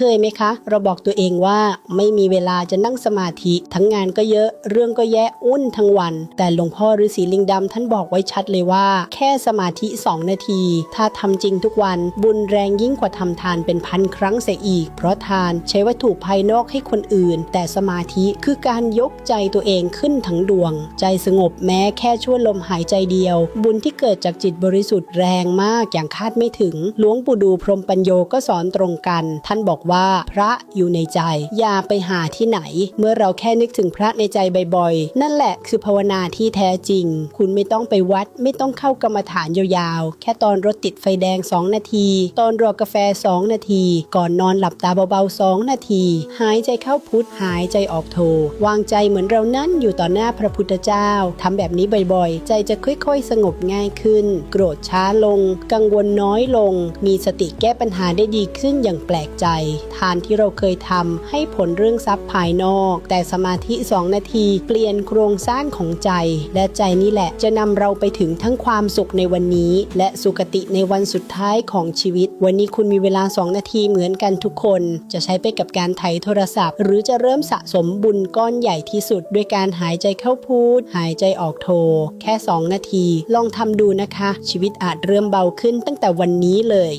เคยไหมคะ เราบอกตัวเองว่าไม่มีเวลาจะนั่งสมาธิ ทั้งงานก็เยอะเรื่องก็แย่อุ้นทั้งวัน แต่หลวงพ่อฤาษีลิงดำท่านบอกไว้ชัดเลยว่า แค่สมาธิ 2 นาที ถ้าทำจริงทุกวันบุญแรงยิ่งกว่าทำทานเป็นพันครั้งเสียอีก เพราะทานใช้วัตถุภายนอกให้คนอื่น แต่สมาธิคือการยกใจตัวเองขึ้นทั้งดวง ใจสงบแม้แค่ชั่วลมหายใจเดียว บุญที่เกิดจากจิตบริสุทธิ์แรงมากอย่างคาดไม่ถึงหลวงปู่ดูพรมปัญโยก็สอนตรงกัน ท่านบอกว่าพระอยู่ในใจ อย่าไปหาที่ไหน เมื่อเราแค่นึกถึงพระในใจบ่อยๆ นั่นแหละคือภาวนาที่แท้จริง คุณไม่ต้องไปวัด ไม่ต้องเข้ากรรมฐานยาวๆ แค่ตอนรถติดไฟแดง 2 นาที ตอนรอกาแฟ 2 นาที ก่อนนอนหลับตาเบาๆ 2 นาที หายใจเข้าพุทธหายใจออกโท วางใจเหมือนเรานั่นอยู่ต่อหน้าพระพุทธเจ้าทำแบบนี้บ่อยๆ ใจจะค่อยๆ สงบง่ายขึ้น โกรธช้าลง กังวลน้อยลง มีสติแก้ปัญหาได้ดีขึ้นอย่างแปลกใจทานที่เราเคยทำให้ผลเรื่องทรัพย์ภายนอก แต่สมาธิ 2 นาทีเปลี่ยนโครงสร้างของใจ และใจนี่แหละจะนำเราไปถึงทั้งความสุขในวันนี้ และสุคติในวันสุดท้ายของชีวิต วันนี้คุณมีเวลา 2 นาทีเหมือนกันทุกคน จะใช้ไปกับการไถโทรศัพท์ หรือจะเริ่มสะสมบุญก้อนใหญ่ที่สุด ด้วยการหายใจเข้าพูด หายใจออกโท แค่ 2 นาที ลองทำดูนะคะ ชีวิตอาจเริ่มเบาขึ้นตั้งแต่วันนี้เลย